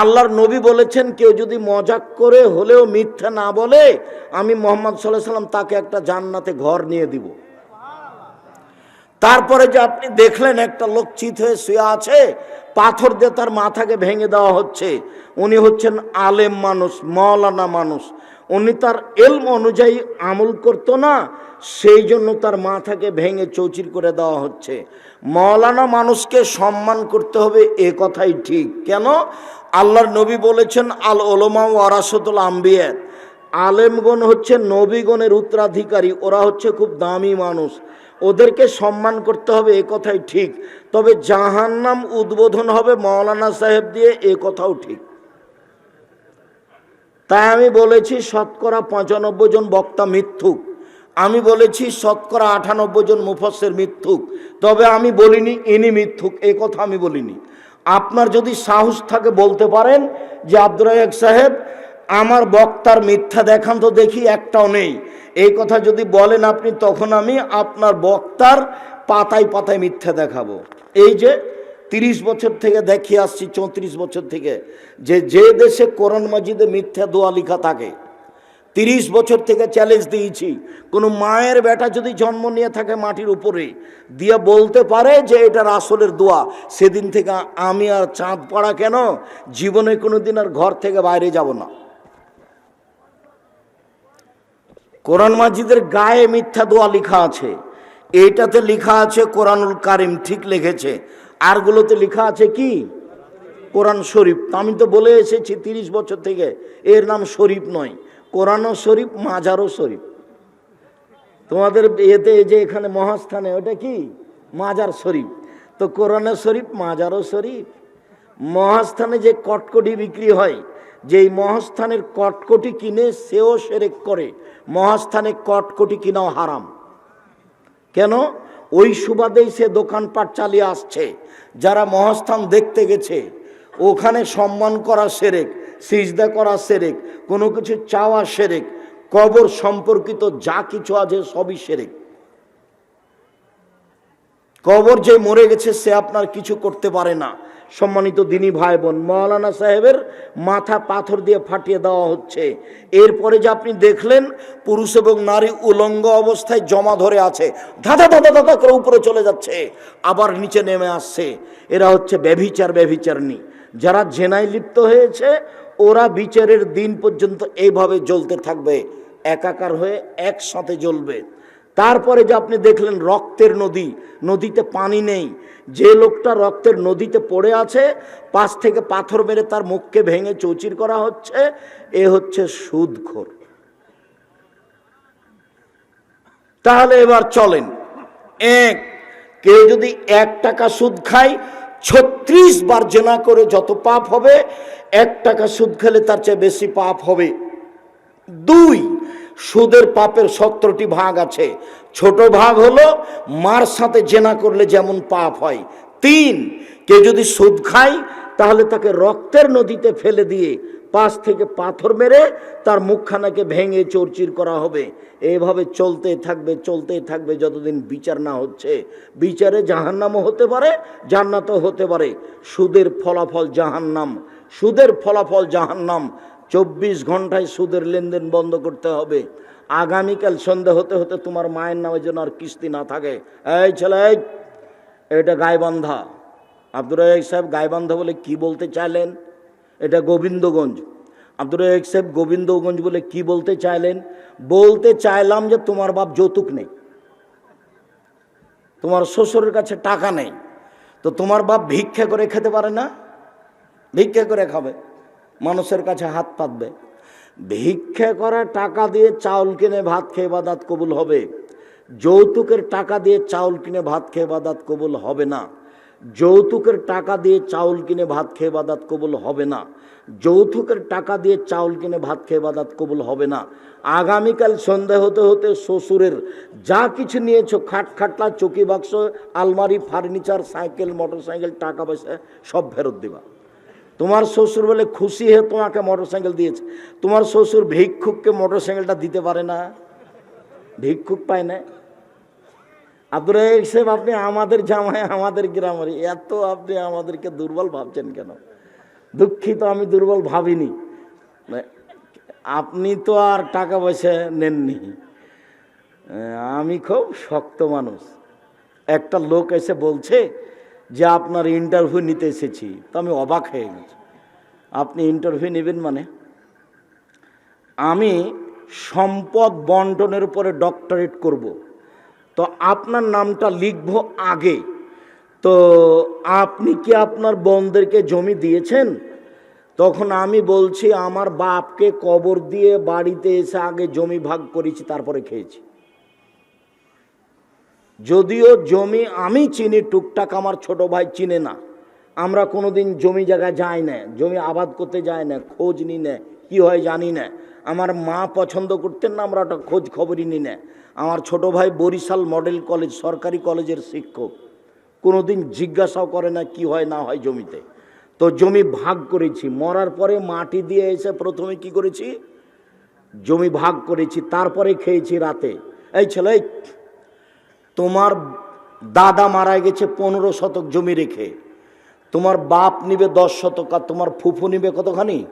আল্লাহর নবী বলেছেন, কেউ যদি মজাক করে হলেও মিথ্যা না বলে, আমি মোহাম্মদ সাল্লাহ সাল্লাম তাকে একটা জান্নাতে ঘর নিয়ে দিব। তারপরে যে আপনি দেখলেন একটা লোক চিত হয়ে শুয়ে আছে, পাথর দিয়ে তার মাথাকে ভেঙে দেওয়া হচ্ছে। উনি হচ্ছেন আলেম মানুষ মৌলানা মানুষ। উনি তার এলম অনুযায়ী আমল করতো না, সেই জন্য তার মাথাকে ভেঙে চৌচির করে দেওয়া হচ্ছে। মৌলানা মানুষকে সম্মান করতে হবে, এ কথাই ঠিক। কেন? আল্লাহর নবী বলেছেন, আল ওলমা ওয়ারাসতুল আম্বিয়াত আলেমগণ হচ্ছে নবীগণের উত্তরাধিকারী, ওরা হচ্ছে খুব দামি মানুষ। ওদেরকে সম্মান করতে হবে, এ কথাই ঠিক। তবে জাহান্নাম উদ্বোধন হবে মৌলানা সাহেব দিয়ে, এ কথাও ঠিক। তাই আমি বলেছি শতকরা পঁচানব্বই জন বক্তা মিথ্যুক। আমি বলেছি শতকরা আটানব্বই জন মুফসের মিথ্যুক। তবে আমি বলিনি ইনি মিথ্যুক, এ কথা আমি বলিনি। আপনার যদি সাহস থাকে বলতে পারেন যে আব্দুর সাহেব, আমার বক্তার মিথ্যা দেখান তো দেখি একটাও নেই। এই কথা যদি বলেন আপনি, তখন আমি আপনার বক্তার পাতায় পাতায় মিথ্যা দেখাবো। এই যে তিরিশ বছর থেকে দেখিয়ে আসছি, চৌত্রিশ বছর থেকে। যে যে দেশে কোরআন মাজিদে মিথ্যা দোয়া লিখা থাকে, তিরিশ বছর থেকে চ্যালেঞ্জ দিয়েছি। কোনো মায়ের বেটা যদি জন্ম নিয়ে থাকে মাটির উপরে, দিয়ে বলতে পারে যে এটার আসলের দোয়া, সেদিন থেকে আমি আর চাঁদ পড়া কেন? জীবনে কোনো দিন আর ঘর থেকে বাইরে যাব না। কোরআন মাজিদের গায়ে মিথ্যা দোয়া লেখা আছে। এইটাতে লেখা আছে কোরআনুল কারিম ঠিক লিখেছে। আরগুলোতে লেখা আছে কি? কোরআন শরীফ। আমি তো বলে এসেছি তিরিশ বছর থেকে, এর নাম শরীফ নয়, কোরআনও শরীফ, মাজারও শরীফ। তোমাদের এতে যে এখানে মহাস্থানে, ওটা কি? মাজার শরীফ। তো কোরআনের শরীফ, মাজারও শরীফ। মহাস্থানে যে কটকটি বিক্রি হয়, যেই মহাস্থানের কটকটি কিনে সেও সেরেক করে। মহাস্থানে কটকটি কিনাও হারাম। কেন? ওই সুবাদেই সে দোকানপাট চালিয়ে আসছে, যারা মহাস্থান দেখতে গেছে। ওখানে সম্মান করা সেরেক, সিজদা করা সেরেক, কোনো কিছু চাওয়া সেরেক, কবর সম্পর্কিত যা কিছু আছে সবই সেরেক। কবর যে মরে গেছে সে আপনার কিছু করতে পারে না। সম্মানিত দিনী ভাই বোন মৌলানা সাহেবের মাথা পাথর দিয়ে ফাটিয়ে দেওয়া হচ্ছে। এরপরে যে আপনি দেখলেন, পুরুষ এবং নারী উলঙ্গ অবস্থায় জমা ধরে আছে। ধাঁধা ধাঁধা ধাঁধা করে উপরে চলে যাচ্ছে, আবার নিচে নেমে আসছে। এরা হচ্ছে ব্যভিচার, ব্যভিচারণী। যারা জেনায় লিপ্ত হয়েছে, ওরা বিচারের দিন পর্যন্ত এইভাবে জ্বলতে থাকবে। একাকার হয়ে একসাথে জ্বলবে। তারপরে যে আপনি দেখলেন রক্তের নদী, নদীতে পানি নেই। যে লোকটা রক্তের নদীতে পড়ে আছে, পাশ থেকে পাথর মেরে তার মুখকে ভেঙে চৌচির করা হচ্ছে, এ হচ্ছে সুদখোর। তাহলে এবার চলেন। এক, কেউ যদি এক টাকা সুদ খায়, ছত্রিশ বার জেনা করে যত পাপ হবে, এক টাকা সুদ খেলে তার চেয়ে বেশি পাপ হবে। দুই সুদের পাপের সত্তরটি ভাগ আছে। ছোট ভাগ হলো মার সাথে জেনা করলে যেমন পাপ হয়। তিন কে যদি সুদ খায়, তাহলে তাকে রক্তের নদীতে ফেলে দিয়ে পাশ থেকে পাথর মেরে তার মুখখানাকে ভেঙে চৌচির করা হবে। এইভাবে চলতে থাকবে চলতে থাকবে যতদিন বিচার না হচ্ছে। বিচারে জাহান্নামও হতে পারে, জান্নাতও হতে পারে। সুদের ফলাফল জাহান্নাম। সুদের ফলাফল জাহান্নাম। চব্বিশ ঘন্টায় সুদের লেনদেন বন্ধ করতে হবে। আগামীকাল সন্ধে হতে হতে তোমার মায়ের নামে যেন আর কিস্তি না থাকে। এই ছেলে এটা গাইবান্ধা। আব্দুর রাজাক সাহেব গাইবান্ধা বলে কি বলতে চাইলেন? এটা গোবিন্দগঞ্জ। আব্দুর রাজাক সাহেব গোবিন্দগঞ্জ বলে কি বলতে চাইলেন? বলতে চাইলাম যে তোমার বাপ যৌতুক নেই। তোমার শ্বশুরের কাছে টাকা নেই। তো তোমার বাপ ভিক্ষা করে খেতে পারে না? ভিক্ষা করে খাবে। মানুষের কাছে হাত পাতবে। ভিক্ষা করা টাকা দিয়ে চাউল কিনে ভাত খেয়ে বাদাত কবুল হবে। যৌতুকের টাকা দিয়ে চাউল কিনে ভাত খেয়ে বাদাত কবুল হবে না। যৌতুকের টাকা দিয়ে চাউল কিনে ভাত খেয়ে বাদাত কবুল হবে না। যৌতুকের টাকা দিয়ে চাউল কিনে ভাত খেয়ে বাদাত কবুল হবে না। আগামীকাল সন্ধ্যা হতে হতে শ্বশুরের যা কিছু নিয়েছো, খাট খাটলা, চকি বাক্স, আলমারি, ফার্নিচার, সাইকেল মোটর সাইকেল টাকা পয়সা সব ফেরত দিবা। তোমার শ্বশুর বলে খুশি হয়ে তোমাকে মোটর সাইকেল দিয়েছে। তোমার শ্বশুর ভিক্ষুককে মোটর সাইকেলটা দিতে পারে না। ভিক্ষুক পায় না। রাজাক সাহেব, আপনি আমাদের জামাই, আমাদের গ্রামের এত আপনি আমাদেরকে দুর্বল ভাবছেন কেন? দুঃখিত, আমি দুর্বল ভাবিনি। মানে আপনি তো আর টাকা পয়সা নেননি। আমি খুব শক্ত মানুষ। একটা লোক এসে বলছে যে আপনার ইন্টারভিউ নিতে এসেছি, তো আমি অবাক হয়ে গেছি। আপনি ইন্টারভিউ নেবেন মানে? আমি সম্পদ বন্টনের উপরে ডক্টরেট করব। তো আপনার নামটা লিখব আগে। তো আপনি কি আপনার বোনদেরকে জমি দিয়েছেন? তখন আমি বলছি, আমার বাপকে কবর দিয়ে বাড়িতে এসে আগে জমি ভাগ করেছি, তারপরে খেয়েছি। যদিও জমি আমি চিনি, টুকটাক আমার ছোট ভাই চিনে না। আমরা কোনোদিন জমি জায়গায় যাই না, জমি আবাদ করতে যাই না, খোঁজ নি না, কী হয় জানি না। আমার মা পছন্দ করতেন না, আমরা ওটা খোঁজ খবরই নি না। আমার ছোট ভাই বরিশাল মডেল কলেজ, সরকারি কলেজের শিক্ষক। কোনোদিন জিজ্ঞাসাও করে না কি হয় না হয় জমিতে। তো জমি ভাগ করেছি, মরার পরে মাটি দিয়ে এসে প্রথমে কি করেছি? জমি ভাগ করেছি, তারপরে খেয়েছি রাতে। এই ছেলে তোমার দাদা মারা গেছে পনেরো শতক জমি রেখে। তোমার বাপ নিবে দশ শতক আর তোমার ফুফু নিবে কতখানি?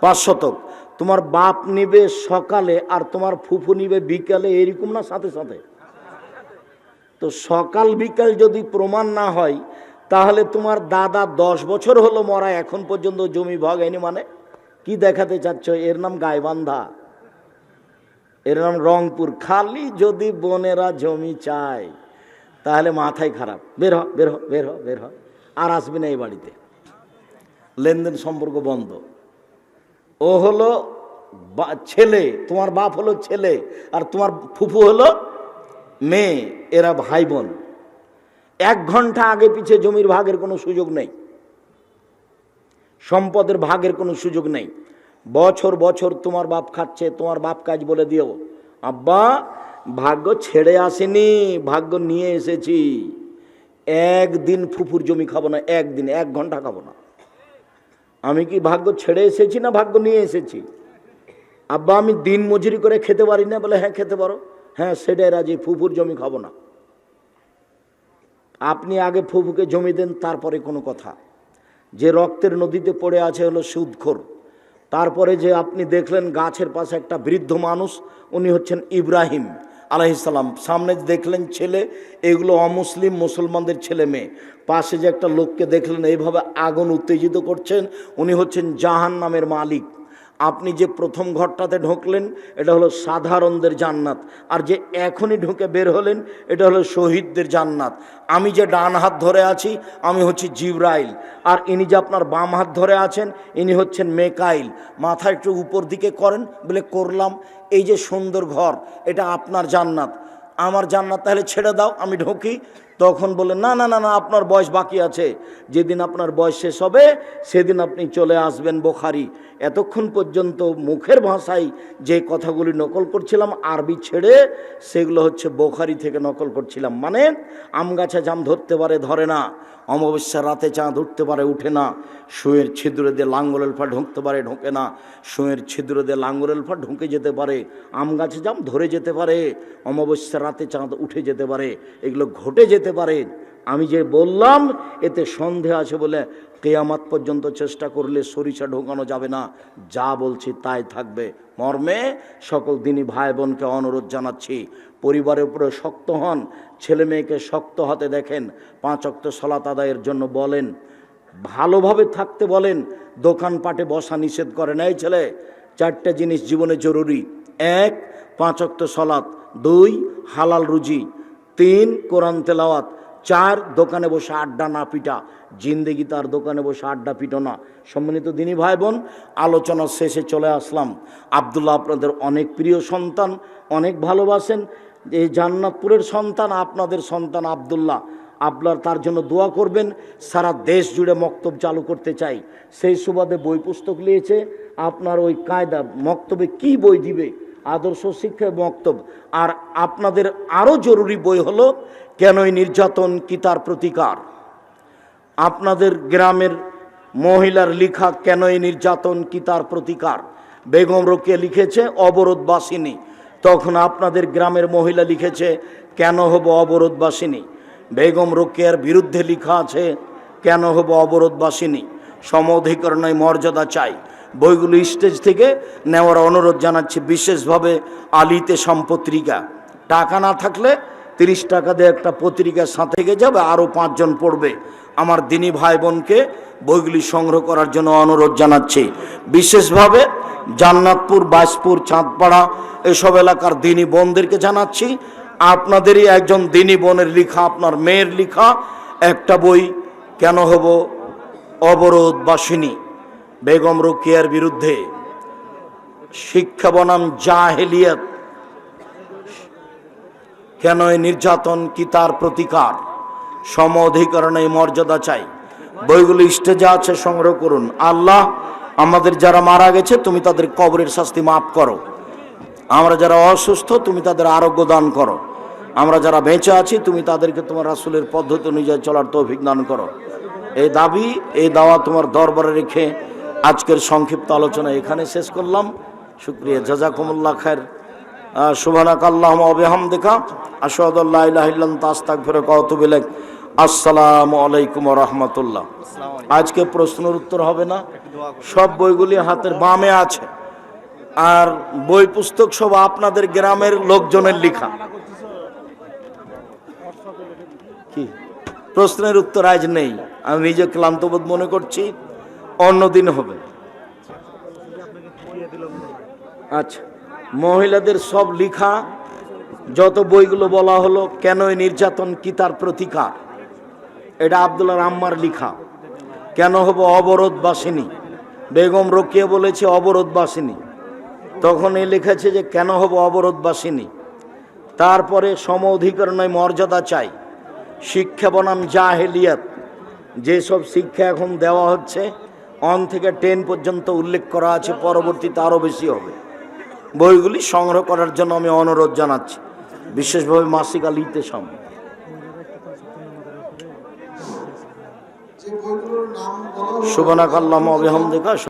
পাঁচ শতক। তোমার বাপ নিবে সকালে আর তোমার ফুফু নিবে বিকালে, এরকম না সাথে সাথে? তো সকাল বিকাল যদি প্রমাণ না হয়, তাহলে তোমার দাদা দশ বছর হলো মরা, এখন পর্যন্ত জমি ভাগ মানে? কি দেখাতে চাচ্ছ? এর নাম গাইবান্ধা। এর নাম রংপুর। খালি যদি বোনেরা জমি চায়, তাহলে মাথায় খারাপ। বের হ বের হ বের হ বের হ। আর আসবি না এই বাড়িতে। লেনদেন সম্পর্ক বন্ধ। ও হলো ছেলে, তোমার বাপ হলো ছেলে, আর তোমার ফুফু হলো মেয়ে, এরা ভাই বোন এক ঘণ্টা আগে পিছে জমির ভাগের কোনো সুযোগ নেই। সম্পদের ভাগের কোনো সুযোগ নেই। বছর বছর তোমার বাপ খাচ্ছে, তোমার বাপ কাজ বলে দিও। আব্বা, ভাগ্য ছেড়ে আসেনি, ভাগ্য নিয়ে এসেছি। একদিন ফুফুর জমি খাব না, একদিন, এক ঘণ্টা খাব না। আমি কি ভাগ্য ছেড়ে এসেছি না ভাগ্য নিয়ে এসেছি? আব্বা, আমি দিন মজুরি করে খেতে পারি না, বলে হ্যাঁ খেতে পারো। হ্যাঁ সেটাই রাজি, ফুফুর জমি খাব না। আপনি আগে ফুফুকে জমি দেন, তারপরে কোনো কথা। যে রক্তের নদীতে পড়ে আছে হলো সুদখোর। তারপরে যে আপনি দেখলেন গাছের পাশে একটা বৃদ্ধ মানুষ, উনি হচ্ছেন ইব্রাহিম আলাইসাল্লাম সামনে দেখলেন ছেলে, এগুলো অমুসলিম মুসলমানদের ছেলে মেয়ে। পাশে যে একটা লোককে দেখলেন, এইভাবে আগুন উত্তেজিত করছেন, উনি হচ্ছেন জাহান নামের মালিক। আপনি যে প্রথম ঘরটাতে ঢুকলেন, এটা হলো সাধারণদের জান্নাত। আর যে এখনই ঢুকে বের হলেন, এটা হলো শহীদদের জান্নাত। আমি যে ডান হাত ধরে আছি, আমি হচ্ছি জিব্রাইল। আর ইনি যে আপনার বাম হাত ধরে আছেন, ইনি হচ্ছেন মেকাইল। মাথা একটু উপর দিকে করেন, বলে, করলাম, এই যে সুন্দর ঘর, এটা আপনার জান্নাত। আমার জান্নাত তাহলে ছেড়ে দাও, আমি ঢুকি। তখন বলে না না না না, আপনার বয়স বাকি আছে। যেদিন আপনার বয়স শেষ হবে, সেদিন আপনি চলে আসবেন বোখারি। এতক্ষণ পর্যন্ত মুখের ভাষায় যে কথাগুলি নকল করছিলাম, আরবি ছেড়ে সেগুলো হচ্ছে বোখারি থেকে নকল করছিলাম। মানে আম গাছে জাম ধরতে পারে, ধরে না। অমাবস্যার রাতে চাঁদ উঠতে পারে, উঠে না। শুয়ের ছিদ্র দিয়ে লাঙ্গলের ফা ঢুকতে পারে, ঢোকে না। শুয়ের ছিদ্র দিয়ে লাঙ্গলের ফা ঢুকে যেতে পারে। আম গাছে জাম ধরে যেতে পারে। অমাবস্যার রাতে চাঁদ উঠে যেতে পারে। এগুলো ঘটে যেতে পারে আমি যে বললাম, এতে সন্দেহ আছে বলে কেয়ামাত পর্যন্ত চেষ্টা করলে সরিষা ঢোকানো যাবে না। যা বলছি তাই থাকবে। মর্মে সকল দিনই ভাই বোনকে অনুরোধ জানাচ্ছি, পরিবারের উপরে শক্ত হন, ছেলে মেয়েকে শক্ত হাতে দেখেন, পাঁচ অক্ত সলাত আদায়ের জন্য বলেন, ভালোভাবে থাকতে বলেন দোকানপাটে বসা নিষেধ করেন এই ছেলে। চারটে জিনিস জীবনে জরুরি। এক, পাঁচ অক্ত সলাৎ দুই, হালাল রুজি। তিন কোরআন তেলাওয়াত, চার দোকানে বসে আড্ডা না পিটা। জিন্দেগি তার দোকানে বসে আড্ডা পিটো না। সম্মানিত দিনী ভাই বোন আলোচনার শেষে চলে আসলাম। আবদুল্লাহ আপনাদের অনেক প্রিয় সন্তান, অনেক ভালোবাসেন। এই জান্নাতপুরের সন্তান, আপনাদের সন্তান আবদুল্লাহ। আপনার তার জন্য দোয়া করবেন। সারা দেশ জুড়ে মক্তব চালু করতে চাই। সেই সুবাদে বই পুস্তক নিয়েছে আপনার ওই কায়দা, মক্তবে কি বই দিবে? আদর্শ শিক্ষা বক্তব্য। আর আপনাদের আরও জরুরি বই হলো, কেনই নির্যাতন কি তার প্রতিকার? আপনাদের গ্রামের মহিলার লেখা, কেনই নির্যাতন কি তার প্রতিকার? বেগম রোকে লিখেছে, অবরোধবাসিনী। তখন আপনাদের গ্রামের মহিলা লিখেছে, কেন হব অবরোধবাসিনী? বেগম রোকেয়ার বিরুদ্ধে লেখা আছে, কেন হব অবরোধবাসিনী? সম অধিকরণের মর্যাদা চাই। বইগুলো স্টেজ থেকে নেওয়ার অনুরোধ জানাচ্ছি বিশেষভাবে আলিতে সম্পত্রিকা। টাকা না থাকলে তিরিশ টাকা দিয়ে একটা পত্রিকার সাথে যাবে, আরও পাঁচজন পড়বে। আমার দিনী ভাই বোনকে বইগুলি সংগ্রহ করার জন্য অনুরোধ জানাচ্ছি। বিশেষভাবে জান্নাতপুর বাসপুর চাঁদপাড়া এসব এলাকার দিনী বোনদেরকে জানাচ্ছি, আপনাদেরই একজন দিনী বোনের লেখা, আপনার মেয়ের লেখা একটা বই, কেন হব অবরোধ বাসিনী বেগম রোকিয়ার বিরুদ্ধে শিক্ষা বনাম জাহেলিয়াত। কেন এই নির্যাতন কি তার প্রতিকার? সম অধিকরণে মর্যাদা চাই। বইগুলো স্টেজে আছে সংগ্রহ করুন। আল্লাহ আমাদের যারা মারা গেছে, তুমি তাদের কবরের শাস্তি মাফ করো। আমরা যারা অসুস্থ, তুমি তাদের আরোগ্য দান করো। আমরা যারা বেঁচে আছি, তুমি তাদেরকে তোমার রাসুলের পদ্ধতি অনুযায়ী চলার তৌফিক দান করো। এই দাবি, এই দাওয়া তোমার দরবারে রেখে আজকের সংক্ষিপ্ত আলোচনা এখানে শেষ করলাম। শুক্রিয়া, জাজাকুমুল্লাহ খায়ের সুবানাক আল্লাহ অবেহাম দেখা আসাদুল্লাহ তাস্তাক ফেরে কতবিলেক আসসালামু আলাইকুম রহমতুল্লাহ। আজকে প্রশ্নের উত্তর হবে না। সব বইগুলি হাতের বামে আছে। আর বই পুস্তক সব আপনাদের গ্রামের লোকজনের লেখা। কি? প্রশ্নের উত্তর আজ নেই। আমি নিজে ক্লান্তবোধ মনে করছি। অন্যদিন হবে। আচ্ছা মহিলাদের সব লিখা, যত বইগুলো বলা হলো কেন নির্যাতন কি তার প্রতিকার? এটা আব্দুল্লাহ আম্মার লেখা। কেন হব অবরোধ বাসিনী বেগম রকিয়া বলেছে অবরোধ বাসিনী তখন এ লিখেছে যে, কেন হব অবরোধ বাসিনী তারপরে সম অধিকরণে মর্যাদা চাই। শিক্ষা বনাম জাহেলিয়াত। যেসব শিক্ষা এখন দেওয়া হচ্ছে অন থেকে টেন পর্যন্ত উল্লেখ করা আছে পরবর্তীতে আরও বেশি হবে। বইগুলি সংগ্রহ করার জন্য আমি অনুরোধ জানাচ্ছি বিশেষভাবে মাসিক আলিতে সামনে শুভনাকাল্লাম অবিহম দেখা